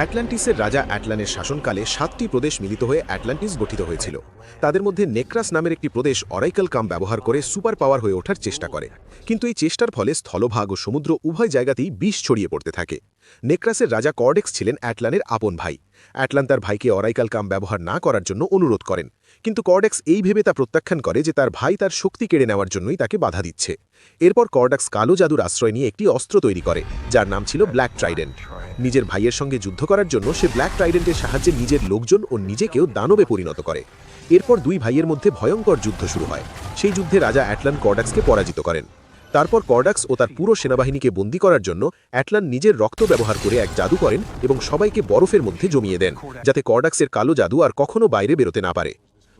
অ্যাটলান্টিসের রাজা অ্যাটলানের শাসনকালে সাতটি প্রদেশ মিলিত হয়ে অ্যাটলান্টিস গঠিত হয়েছিল। তাদের মধ্যে নেক্রাস নামের একটি প্রদেশ অরাইকাল কাম ব্যবহার করে সুপার পাওয়ার হয়ে ওঠার চেষ্টা করে। কিন্তু এই চেষ্টার ফলে স্থলভাগ ও সমুদ্র উভয় জায়গাতেই বিষ ছড়িয়ে পড়তে থাকে। নেক্রাসের রাজা কর্ডেক্স ছিলেন অ্যাটলানের আপন ভাই। অ্যাটলান তার ভাইকে অরাইকাল কাম ব্যবহার না করার জন্য অনুরোধ করেন। কিন্তু কর্ডেক্স এই ভেবে তা প্রত্যাখ্যান করে যে তার ভাই তার শক্তি কেড়ে নেওয়ার জন্যই তাকে বাধা দিচ্ছে। এরপর কর্ডাক্স কালো জাদুর আশ্রয় নিয়ে একটি অস্ত্র তৈরি করে, যার নাম ছিল ব্ল্যাক ট্রাইডেন্ট নিজের ভাইয়ের সঙ্গে যুদ্ধ করার জন্য সে ব্ল্যাক ট্রাইডেন্টের সাহায্যে নিজের লোকজন ও নিজেকেও দানবে পরিণত করে। এরপর দুই ভাইয়ের মধ্যে ভয়ঙ্কর যুদ্ধ শুরু হয়। সেই যুদ্ধে রাজা অ্যাটলান কর্ডাক্সকে পরাজিত করেন। তারপর কর্ডাক্স ও তার পুরো সেনাবাহিনীকে বন্দি করার জন্য অ্যাটলান নিজের রক্ত ব্যবহার করে এক জাদু করেন এবং সবাইকে বরফের মধ্যে জমিয়ে দেন, যাতে কর্ডাক্সের কালো জাদু আর কখনো বাইরে বেরোতে না পারে।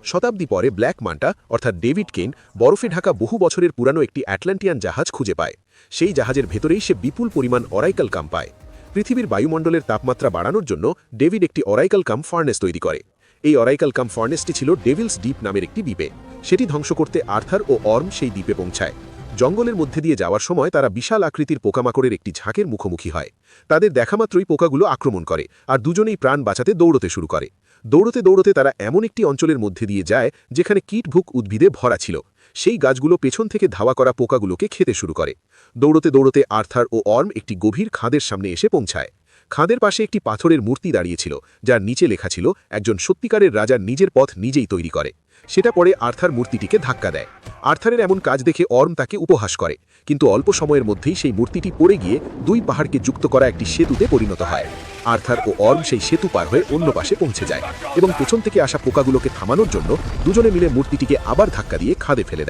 শতাব্দী পরে ব্ল্যাক মান্টা অর্থাৎ ডেভিড কেন বরফে ঢাকা বহু বছরের পুরানো একটি অ্যাটলান্টিয়ান জাহাজ খুঁজে পায়। সেই জাহাজের ভেতরেই সে বিপুল পরিমাণ অরাইকাল কাম পায়। পৃথিবীর বায়ুমণ্ডলের তাপমাত্রা বাড়ানোর জন্য ডেভিড একটি অরাইকাল কাম ফার্নেস তৈরি করে। এই অরাইকাল কাম ফার্নেসটি ছিল ডেভিলস দ্বীপ নামের একটি দ্বীপে। সেটি ধ্বংস করতে আর্থার ও অর্ম সেই দ্বীপে পৌঁছায়। জঙ্গলের মধ্যে দিয়ে যাওয়ার সময় তারা বিশাল আকৃতির পোকামাকড়ের একটি ঝাঁকের মুখোমুখি হয়। তাদের দেখামাত্রই পোকাগুলো আক্রমণ করে আর দুজনেই প্রাণ বাঁচাতে দৌড়তে শুরু করে। দৌড়তে দৌড়তে তারা এমন একটি অঞ্চলের মধ্যে দিয়ে যায় যেখানে কীটভুক উদ্ভিদে ভরা ছিল। সেই গাছগুলো পেছন থেকে ধাওয়া করা পোকাগুলোকে খেতে শুরু করে। দৌড়তে দৌড়তে আর্থার ও অর্ম একটি গভীর খাঁদের সামনে এসে পৌঁছায়। খাদের পাশে একটি পাথরের মূর্তি দাঁড়িয়েছিল, যার নিচে লেখা ছিল, একজন সত্যিকারের রাজার নিজের পথ নিজেই তৈরি করে। সেটা পরে আর্থার মূর্তিটিকে ধাক্কা দেয়। আর্থারের এমন কাজ দেখে অর্ম তাকে উপহাস করে, কিন্তু অল্প সময়ের মধ্যেই সেই মূর্তিটি পড়ে গিয়ে দুই পাহাড়কে যুক্ত করা একটি সেতুতে পরিণত হয়। আর্থার ও অর্ম সেই সেতু পার হয়ে অন্য পাশে পৌঁছে যায় এবং পেছন থেকে আসা পোকাগুলোকে থামানোর জন্য দুজনে মিলে মূর্তিটিকে আবার ধাক্কা দিয়ে খাদে ফেলে দেয়।